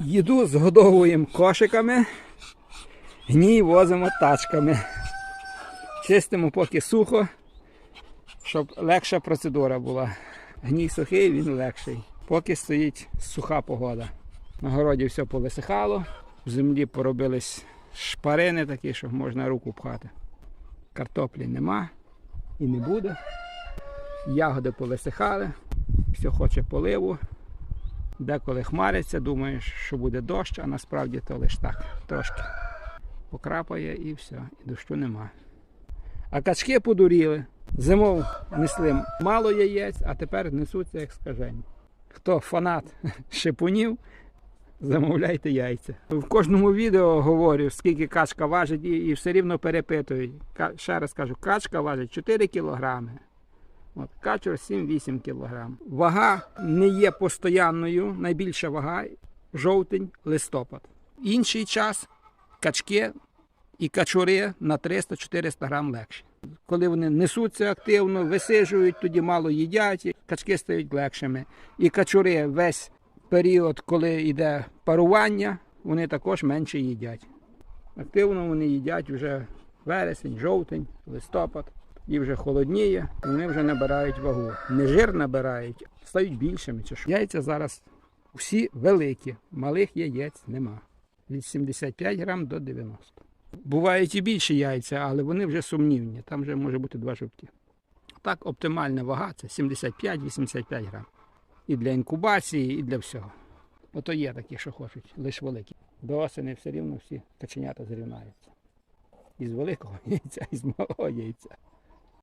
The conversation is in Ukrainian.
Їду згодовуємо кошиками, гній возимо тачками. Чистимо поки сухо, щоб легша процедура була. Гній сухий, він легший. Поки стоїть суха погода. На городі все повисихало, в землі поробились шпарини такі, що можна руку пхати. Картоплі нема і не буде. Ягоди повисихали, все хоче поливу. Деколи хмариться, думаєш, що буде дощ, а насправді то лише так, трошки покрапає і все, і дощу нема. А качки подуріли. Зимов несли мало яєць, а тепер несуться як скажені. Хто фанат шипунів, замовляйте яйця. В кожному відео говорю, скільки качка важить, і все рівно перепитують. Ще раз кажу, качка важить 4 кілограми. От, качур 7-8 кг. Вага не є постоянною, найбільша вага жовтень, листопад. Інший час качки і качури на 300-400 грам легші. Коли вони несуться активно, висижують, тоді мало їдять, і качки стають легшими. І качури весь період, коли йде парування, вони також менше їдять. Активно вони їдять вже вересень, жовтень, листопад. І вже холодніє, вони вже набирають вагу. Не жир набирають, стають більшими. Чи що. Яйця зараз всі великі, малих яєць нема. Від 75 грам до 90. Бувають і більші яйця, але вони вже сумнівні. Там вже може бути два жовтки. Так, оптимальна вага це 75-85 грам. І для інкубації, і для всього. Ото є такі, що хочуть, лише великі. До осені все рівно всі каченята зрівнаються. Із великого яйця, і з малого яйця.